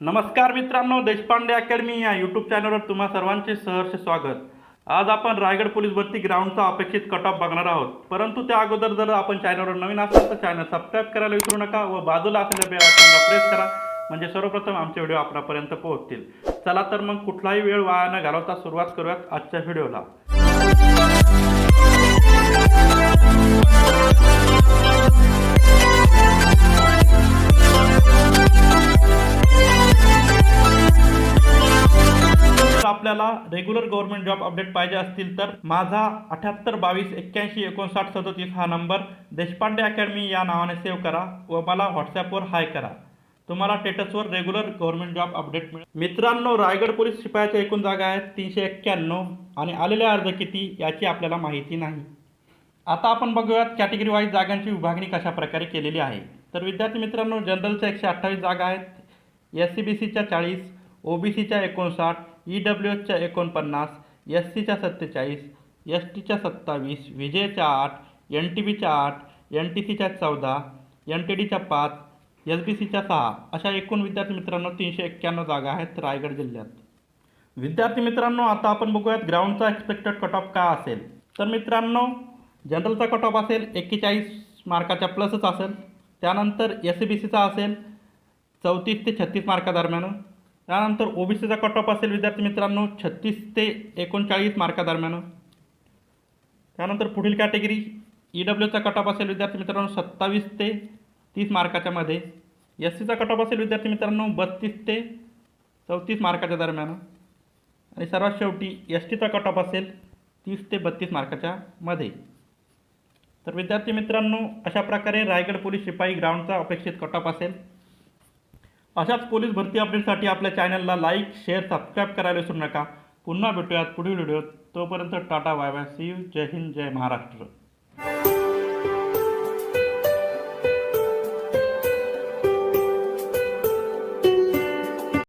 नमस्कार मित्रांनो देशपांडे अकॅडमी या यूट्यूब चॅनलवर तुम्हा सर्वांचे सहर्ष स्वागत. आज आपण रायगड पोलीस भरती ग्राउंडचा अपेक्षित कट ऑफ बघणार आहोत. परंतु त्या अगोदर जर आपण चॅनलवर नवीन असाल तर चॅनल सबस्क्राईब करायला विसरू नका व बाजूला असलेल्या बेल आयकॉनला प्रेस करा. म्हणजे सर्वप्रथम आमचे व्हिडिओ आपणापर्यंत पोहोचतील. चला तर मग कुठलाही वेळ वाया न घालवता सुरुवात करूयात आजच्या व्हिडिओला आपल्याला रेग्युलर गव्हर्नमेंट जॉब अपडेट पाहिजे असतील तर माझा अठ्याहत्तर बावीस एक्क्याऐंशी एकोणसाठ सदोतीस हा नंबर देशपांडे अकॅडमी या नावाने सेव्ह करा व मला व्हॉट्सॲपवर हाय करा. तुम्हाला स्टेटसवर रेग्युलर गव्हर्नमेंट जॉब अपडेट मिळेल. मित्रांनो रायगड पोलीस शिपायाच्या एकूण जागा आहेत तीनशे एक्क्याण्णव आणि आलेले अर्ज किती याची आपल्याला माहिती नाही. आता आपण बघूयात कॅटेगरी वाईज जागांची विभागणी कशा प्रकारे केलेली आहे. तर विद्यार्थी मित्रांनो जनरलच्या एकशे अठ्ठावीस जागा आहेत. एस सी बी सीच्या चाळीस ओ बी सीच्या एकोणसाठ ई डब्ल्यू एचच्या एकोणपन्नास एस सीच्या सत्तेचाळीस एस टीच्या सत्तावीस विजयच्या आठ एन टी बीच्या आठ एन टी सीच्या चौदा एन टी डीच्या पाच एस बी सीच्या सहा अशा एकूण विद्यार्थी मित्रांनो तीनशे एक्क्याण्णव जागा आहेत रायगड जिल्ह्यात. विद्यार्थी मित्रांनो आता आपण बघूयात ग्राउंडचा एक्सपेक्टेड कट ऑफ काय असेल. तर मित्रांनो जनरलचा कट ऑफ असेल एक्केचाळीस मार्काच्या प्लसच असेल. त्यानंतर एस सी बी सीचा असेल चौतीस ते छत्तीस मार्कादरम्यान. त्यानंतर ओ बी सीचा कट ऑफ असेल विद्यार्थी मित्रांनो छत्तीस ते एकोणचाळीस मार्कादरम्यान त्यानंतर पुढील कॅटेगरी ई डब्ल्यूचा कट ऑफ असेल विद्यार्थी मित्रांनो सत्तावीस ते तीस मार्काच्या मध्ये. एस सीचा कट ऑफ असेल विद्यार्थी मित्रांनो बत्तीस ते चौतीस मार्काच्या दरम्यान. आणि सर्वात शेवटी एस टीचा कट ऑफ असेल तीस ते बत्तीस मार्काच्या मध्ये. तर विद्यार्थी मित्रांनो अशा प्रकारे रायगड पोलीस शिपाई ग्राउंडचा अपेक्षित कट ऑफ असेल. अशाच पोलीस भरती अपडेटसाठी आपल्या चॅनलला लाईक शेअर सबस्क्राईब करायला विसरू नका. पुन्हा भेटूयात पुढील व्हिडिओत. तोपर्यंत tata bye bye. See you जय हिंद जय महाराष्ट्र.